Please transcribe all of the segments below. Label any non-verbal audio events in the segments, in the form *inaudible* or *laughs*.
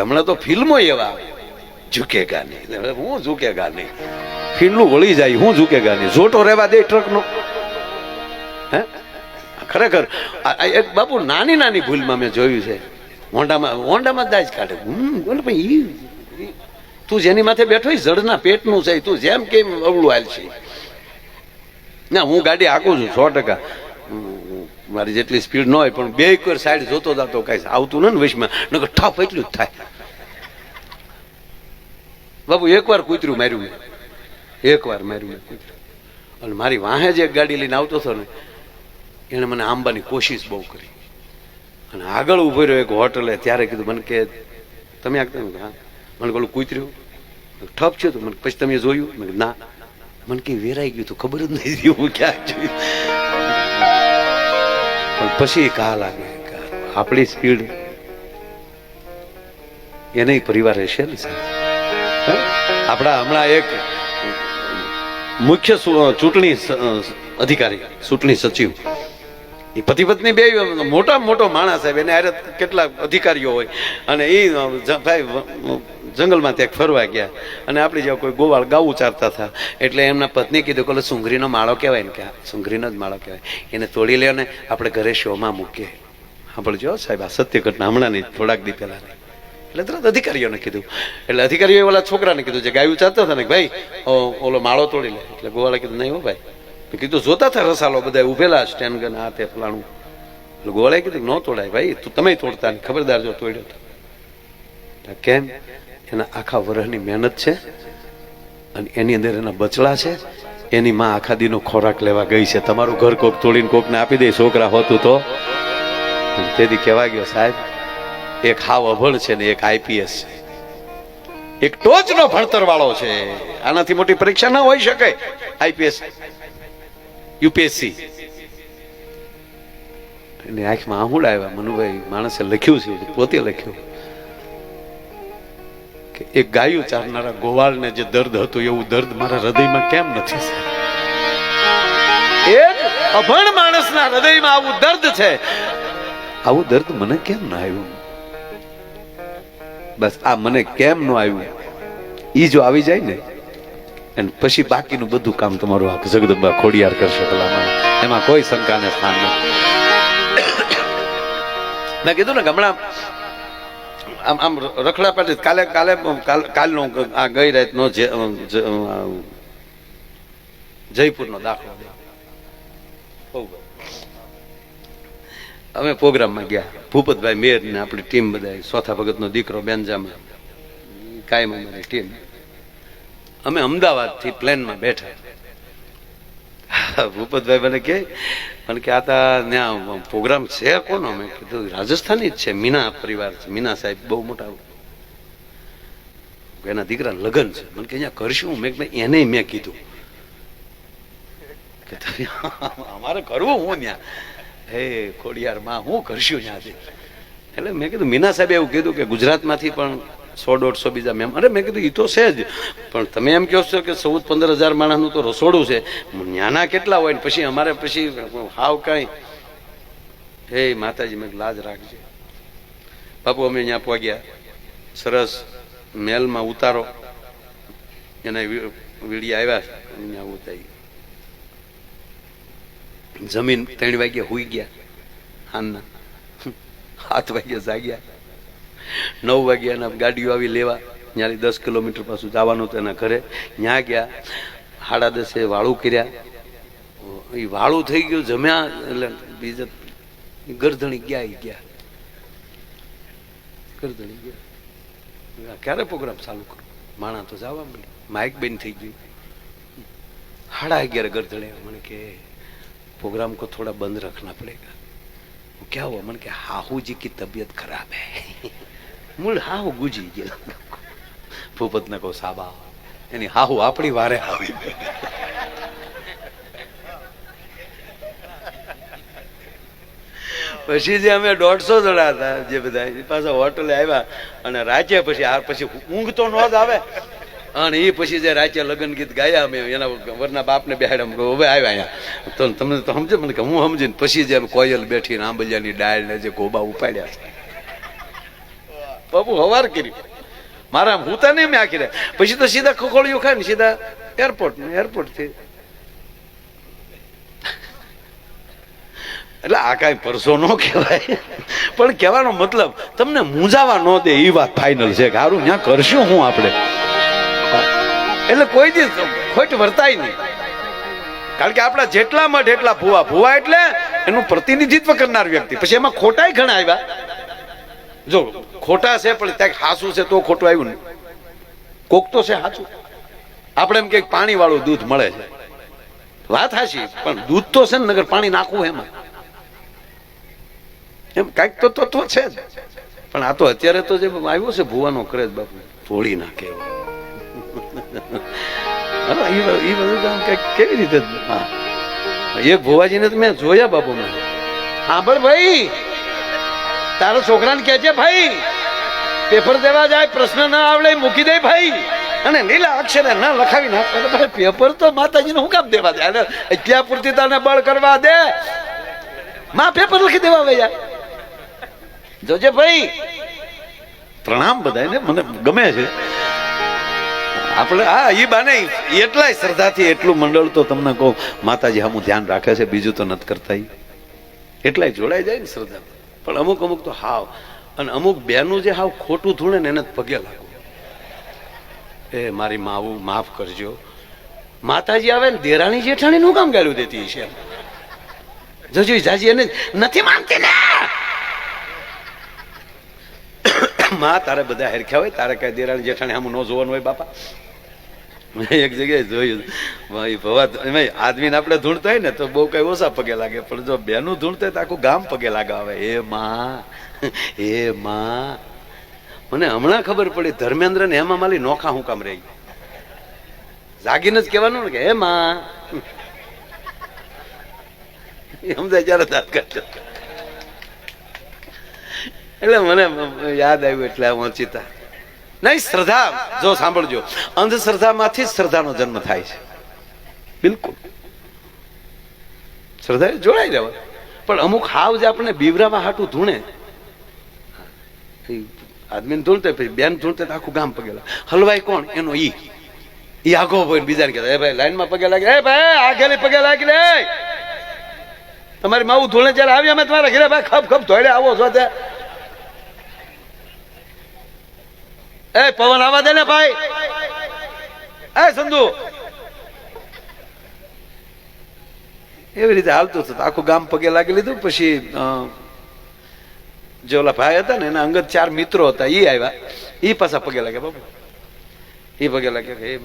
હમણાં તો ફિલ્મો એવા ઝૂકેગા નહીં. હું ઝૂકેગા નહીં. ફિલ્મનું વળી જાય, હું ઝૂકેગા નહીં. જોટો રહેવા દે ટ્રકનો. હે? ખરેખર એક બાપુ નાની નાની ભૂલમાં મેં જોયું છે. હોન્ડામાં હોન્ડામાં દાજ કાઢે. હમ ભાઈ તું જેની માથે બેઠો હોય જડના પેટનું છે તું જેમ કેમ અવળું હાલ છે. ના, હું ગાડી હાકું છું, સો ટકા. મારી જેટલી સ્પીડ ન હોય, પણ બે એક વાર સાઈડ જોતો હતો કઈ આવતું ન વચમાં. નકર ઠપ એટલું જ થાય. બાબુ એકવાર કૂતરું માર્યું મેં. એકવાર માર્યું મેં કૂતરું. અને મારી વાહે જ ગાડી લઈને આવતો હતો ને, એણે મને આંબાની કોશિશ બહુ કરી. અને આગળ ઊભો રહ્યો એક હોટલે, ત્યારે કીધું, મને કે, તમે આગળ હા. મને પેલું કૂતર્યું ઠપ છે તો. મને પછી તમે જોયું? મેં ના. મને કઈ વેરાઈ ગયું તું ખબર જ નહીં હું ક્યાં જોયું પણ પછી કાહ લાગે આપણી સ્પીડ એને પરિવાર રહેશે ને આપણા હમણાં એક મુખ્ય ચૂંટણી અધિકારી, ચૂંટણી સચિવ. એ પતિ પત્ની બે મોટા મોટો માણસ સાહેબ, એને કેટલા અધિકારીઓ હોય. અને એ ભાઈ જંગલમાં ત્યાં ફરવા ગયા. અને આપણી જેવા કોઈ ગોવાળ ગાવું ચારતા હતા. એટલે એમના પત્ની કીધું કે ઓલો સુંગરીનો માળો કહેવાય ને કે હા, સુંગરીનો જ માળો કહેવાય. એને તોડી લે અને આપણે ઘરે શોમાં મૂકીએ. આપણે જો સાહેબ આ સત્ય ઘટના હમણાં નહીં થોડાક દી પહેલાં એટલે તરત અધિકારીઓને કીધું. એટલે અધિકારીઓએ ઓલા છોકરાને કીધું જે ગાયું ચાલતા હતા ને ભાઈ ઓલો માળો તોડી લે. એટલે ગોવાળે કીધું નહીં હો ભાઈ. કીધું જોતા હતા રસાલો બધા ઉભેલા સ્ટેન્ડ ગન આ તે ફલાણું. એટલે ગોવાળે કીધું ન તોડાય ભાઈ તું તમે તોડતા ને ખબરદાર જો તોડ્યો કેમ? એના આખા વર્ષની મહેનત છે અને એની અંદર એના બચડા છે. એની માં આખા દીનો ખોરાક લેવા ગઈ છે. તમારું ઘર કોક તોડીને કોકને આપી દે, છોકરા હોતું તો. તેથી કહેવા ગયો, સાહેબ, એક હાવ અભણ છે ને એક આઈપીએસ છે. એક ટોચનો ભણતર વાળો છે. આનાથી મોટી પરીક્ષા ના હોઈ શકે. IPS, UPSC. એની આંખમાં આહુડ આવ્યા. મનુભાઈ, માણસે લખ્યું છે, પોતે લખ્યું. એક ગાયું ચારનારા ગોવાળને જે દર્દ હતું, એવું દર્દ મારા હૃદયમાં કેમ નથી એક અભણ માણસના હૃદયમાં આવું દર્દ છે. આવું દર્દ મને કેમ ન આવ્યું? બસ આ મને કેમ ન આવ્યું? ઈ જો આવી જાય ને અને પછી બાકીનું બધું કામ તમારું આ જગદંબા ખોડિયાર કરશે ભલામાં એમાં કોઈ શંકાને સ્થાન નથી. મેં કીધું ને હમણાં આમ આમ રખડા પાટી કાલે કાલે કાલનો આ ગઈ રાતનો જયપુરનો દાખલો. અમે પ્રોગ્રામમાં ગયા. ભૂપતભાઈ મેર ને આપણી ટીમ બધા ચોથા ભગતનો દીકરો બેનજામ. કાયમ અમારી ટીમ. અમે અમદાવાદથી પ્લેનમાં બેઠા. ભૂપતભાઈ મને કે મને કે આ તા ત્યાં પ્રોગ્રામ છે કોનો? મેં કીધું, રાજસ્થાની જ છે, મીના પરિવાર છે. મીના સાહેબ બહુ મોટા એના દીકરા લગ્ન છે. મને કે, અહીંયા કરશું? મેં એને મેં કીધું. કે, તમે અમારે કરવું હું ત્યાં હે ખોડિયાર માં હું કરશું ત્યાંથી એટલે મેં કીધું, મીના સાહેબે એવું કીધું કે ગુજરાતમાંથી પણ સો દોઢસો બીજા મેમ. અરે મેં કીધું એ તો છે જ. પણ તમે એમ કહો છો કે ચૌદ પંદર હજાર માણસનું તો રસોડું છે. ન્યાના કેટલા હોય ને પછી અમારે પછી હાવ કાંઈ. હે માતાજી મેં લાજ રાખજે. બાપુ, અમે અહીંયા પહોંચ્યા. સરસ મેલમાં ઉતારો. એને વીડિયા આવ્યા અહીંયા ઉતારી. જમીન ત્રણ વાગ્યા હુઈ ગયા. હાનના સાત વાગ્યા જાગ્યા. નવ વાગ્યાના ગાડીઓ આવી લેવા. ત્યાંથી દસ કિલોમીટર પાછું જવાનું હતું એના ઘરે. ત્યાં ગયા. હાડા દસે વાળું કર્યા. એ વાળું થઈ ગયું, જમ્યા એટલે બીજા ગરધણી ગયા એ ગયા. ગરધણી ગયા. ક્યારે પ્રોગ્રામ ચાલુ કરો? માણા તો જવા મળ્યું માઇક બેન થઈ ગયું. સાડા અગિયાર ગરધણે મને કે, પ્રોગ્રામ કો થોડા બંધ રખના પડેગા. ક્યાં હુआ મને કે હાહુ કી તબિયત ખરાબ હૈ. મૂળ હાહુ ગુજી ગયેલો. ભૂપતને કહો, સાબા, એની હાહુ આપણી વારે આવી. પછી જે અમે દોઢસો જણા હતા, જે બધા પાછા હોટલે આવ્યા, અને રાજ્ય પછી આ પછી ઊંઘ તો ન જ આવે. અને એ પછી જે રાજ્ય લગ્ન ગીત ગાયા અમે, એના વરના બાપને બેહાડ હવે આવ્યા અહીંયા. તો તમને તો સમજે મને કે હું સમજીને પછી જે કોયલ બેઠી આંબલિયાની ડાળ ને જે ગોબા ઉપાડ્યા બાપુ હવાર કરી. મારા હુતા ને મેં આખી. પછી તો સીધા ખોખોળિયું ખાય ને, સીધા એરપોર્ટ ને એરપોર્ટથી. એટલે આ કાંઈ પરસો ન કહેવાય. પણ કહેવાનો મતલબ, તમને મૂંઝાવા ન દે એ વાત ફાઇનલ છે. કે હારું ત્યાં કરશું હું આપણે. એટલે કોઈ દિવસ ખોટ વર્તાય નહીં. કારણ કે આપણા જેટલા મઠ એટલા ભુવા ભુવા એટલે એનું પ્રતિનિધિત્વ કરનાર વ્યક્તિ. પછી એમાં ખોટાય ઘણા આવ્યા. જો ખોટા છે પણ ત્યાં હાસું છે તો ખોટું આવ્યું ને. કોક તો છે હાચું. આપણે એમ કે પાણી વાળું દૂધ મળે છે. વાત હાશી પણ દૂધ તો છે ને નગર પાણી નાખવું એમાં. એમ કાંઈક તો તત્વ છે પણ આ તો અત્યારે તો જે આવ્યો છે ભુવાનો કરે જ બાપુ ફોડી નાખે. *laughs* હા, ઈ બધું કેવી રીતે હા. એક ભુવાજીને મેં જોયા બાપુ મેં. સાંભળ ભાઈ તારા છોકરાને કહેજે ભાઈ પેપર દેવા જાય, પ્રશ્ન ના આવડે, મૂકી દે ભાઈ. અને લીલા અક્ષરે ના લખાવી નાખ પેપર તો માતાજીને હું કામ દેવા દે અને ત્યાં પૂરતી તને બળ કરવા દે. માં પેપર લખી દેવા આવે જોજે ભાઈ, પ્રણામ બધાને મને ગમે છે. આપણે, હા એ બાને એટલાય શ્રદ્ધાથી એટલું મંડળ તો તમને કહું, માતાજી હમું ધ્યાન રાખે છે, બીજું તો નથી કરતા એટલાય જોડાઈ જાય ને શ્રદ્ધા પણ અમુક અમુક તો હાવ. અને અમુક બેનું જે હાવ ખોટું ધૂણે ને એને પગે લાગુ એ મારી માવું, માફ કરજો. માતાજી આવે ને દેરાણી જેઠાણી નું કામ ગાળ્યું દેતી છે જજો જાજી એને નથી માનતી ને! *coughs* માં તારે બધા હેરખ્યા હોય, તારે કઈ દેરાણી જેઠાણી આમ ન જોવાનું હોય બાપા? મેં *laughs* એક જગ્યાએ જોયું. ભાઈ, ભવા આદમીને આપણે ધૂણતા હોય ને તો બહુ કઈ ઓછા પગે લાગે. પણ જો બેનું ધૂણતા તો આખું ગામ પગે લગાવે. હે માં હે માં. મને હમણાં ખબર પડી ધર્મેન્દ્ર ને હેમા માલી નોખા હું કામ રહી. જાગીને જ કહેવાનું ને કે, હે માં. સમજાય જયારે દાંત કાઢ એટલે મને યાદ આવ્યું એટલે વંચિતા નહીં, શ્રદ્ધા, જો સાંભળજો. અંધશ્રદ્ધામાંથી શ્રદ્ધાનો જન્મ થાય છે. બિલકુલ. શ્રદ્ધા જોડાઈ રહેવા પણ અમુક હાવ જે આપણે બીવરામાં હાટું ધૂણે. આદમીને ધૂણતે, પછી બેન ધૂણતે આખું ગામ પગેલા. હલવાઈ કોણ? એનો ઈ. ઈ આગો હોય બીજાને કહેતા, એ ભાઈ, લાઈનમાં પગે લાગે એ ભાઈ આગેલી પગે લાગી લે. તમારી માવું ધૂણે જયારે આવી, અમે તમારા ઘરે, ભાઈ, ખપ ખપ ધોડે આવો છો તે. એ, પવન આવા દે ને ભાઈ. એ, સંધુ. એવી રીતે હાલતું હતું. આખું ગામ પગે લાગી લીધું, પછી જે ઓલા ભાઈ હતા ને, એના અંગત ચાર મિત્રો હતા એ આવ્યા. એ પાછા પગે લાગ્યા, બાપુ. એ પગે લાગ્યા કે, હે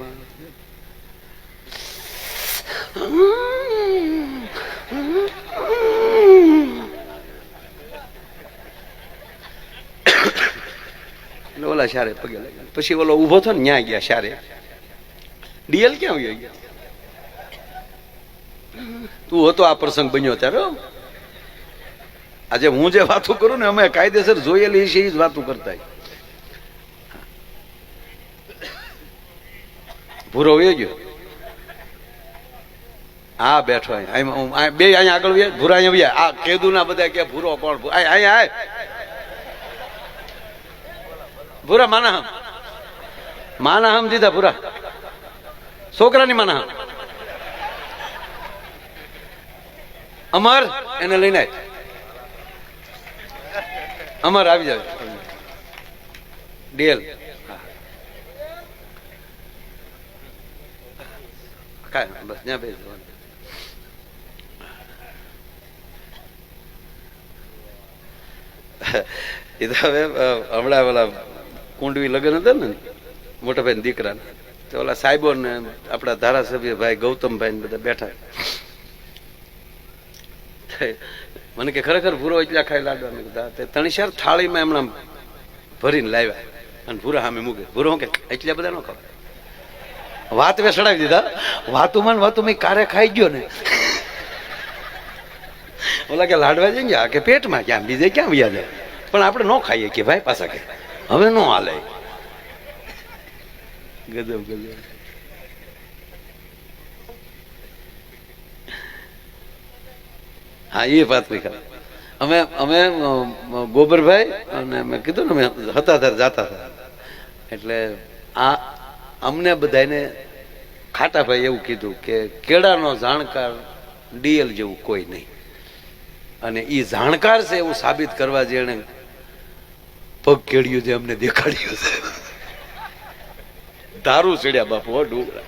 માં એટલે શારે પગે લાગ્યા. પછી ઓલો ઊભો થયો ને ન્યા ગયા શારે ડીએલ ક્યાં આવી ગયા તું હતો આ પ્રસંગ બન્યો ત્યારે આજે હું જે વાતો કરું ને, અમે કાયદેસર જોયેલી છે એ જ વાતો કરતા. ભૂરો વયો ગયો. હા બેઠો અહીં. અહીં બે અહીંયા આગળ વ્યા, ભૂરા અહીંયા વ્યા. આ કેદુ ના બધા કે ભૂરો કોણ અહીંયા ભૂરા માના હમ માના હમ દીધા ભૂરા. છોકરાની માનાહમ. અમર એને લઈને અમર આવી જાય ડીએલ કાંઈ બસ, ત્યાં બેસી. એ તો હવે હમણાં ઓલા કુંડવી લગ્ન હતા ને મોટા ભાઈ દીકરા તો ઓલા સાહેબો ને આપણા ધારાસભ્ય ભાઈ ગૌતમભાઈ ને બધા બેઠા. મને કે ખરેખર ભૂરો એટલા ખાઈ લાડવા? ને હા. તે તણીશાર થાળીમાં એમણે ભરીને લાવ્યા. અને ભૂરા સામે મૂકે. ભૂરો કે? એટલા બધા ન ખાવ વાત વેસડાવી દીધા. વાતુમાં ને વાતુમાં મેં કારે ખાઈ ગયો ને. ઓલા કે લાડવા જઈ ગયા કે પેટમાં ક્યાં બીજે ક્યાં વ્યા જાય પણ આપણે ન ખાઈએ કે ભાઈ પાછા કે હવે નો હાલે. ગજબ ગજબ. હા એ વાત ખરા. અમે અમે ગોબરભાઈ અને મેં કીધું ને અમે હતા ત્યારે જાતા હતા. એટલે આ અમને બધાને ખાટાભાઈ એવું કીધું કે કેળાનો જાણકાર ડીએલ જેવું કોઈ નહીં. અને એ જાણકાર છે એવું સાબિત કરવા જેણે પગ કેળ્યું છે અમને દેખાડ્યું છે. દારૂ ચડ્યા બાપુ ડુંગરા.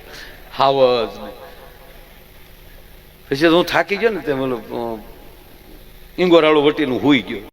હાવજ પછી હું થાકી ગયો ને તે મતલબ અ, ઈંગોરાળું વટીનું હુઈ ગયો.